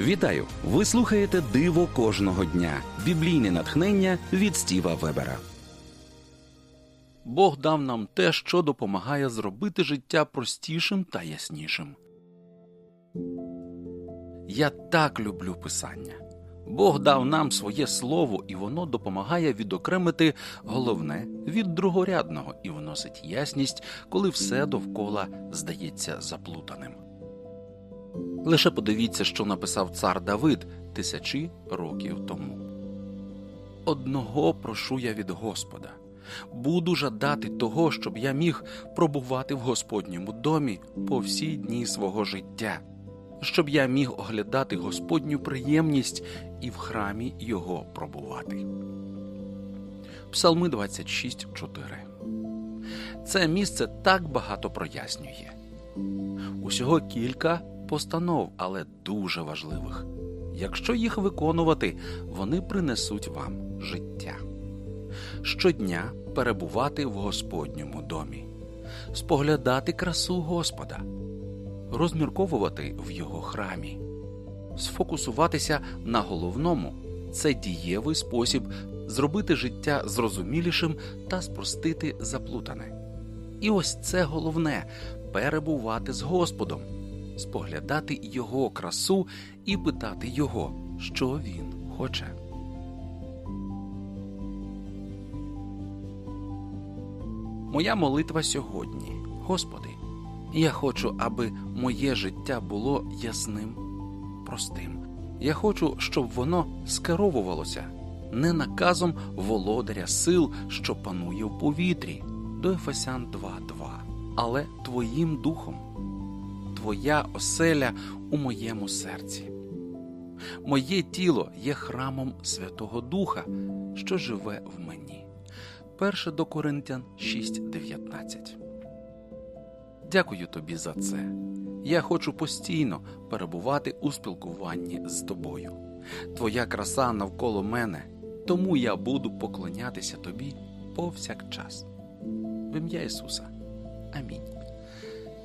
Вітаю! Ви слухаєте Диво кожного дня. Біблійне натхнення від Стіва Вебера. Бог дав нам те, що допомагає зробити життя простішим та яснішим. Я так люблю писання. Бог дав нам своє слово, і воно допомагає відокремити головне від другорядного і вносить ясність, коли все довкола здається заплутаним. Лише подивіться, що написав цар Давид тисячі років тому. Одного прошу я від Господа буду жадати того, щоб я міг пробувати в Господньому домі по всі дні свого життя, щоб я міг оглядати Господню приємність і в храмі Його пробувати. Псалми 26.4 Це місце так багато прояснює. Усього кілька постанов, але дуже важливих. Якщо їх виконувати, вони принесуть вам життя. Щодня перебувати в Господньому домі, споглядати красу Господа, розмірковувати в Його храмі, сфокусуватися на головному це дієвий спосіб зробити життя зрозумілішим та спростити заплутане. І ось це головне перебувати з Господом, споглядати Його красу і питати Його, що Він хоче. Моя молитва сьогодні, Господи, я хочу, аби моє життя було ясним, простим. Я хочу, щоб воно скеровувалося не наказом володаря сил, що панує в повітрі, до Ефесян 2.2, але Твоїм духом, Твоя оселя у моєму серці. Моє тіло є храмом Святого Духа, що живе в мені. 1 до Коринтян 6.19. Дякую тобі за це. Я хочу постійно перебувати у спілкуванні з тобою. Твоя краса навколо мене, тому я буду поклонятися тобі повсякчас. В ім'я Ісуса. Амінь.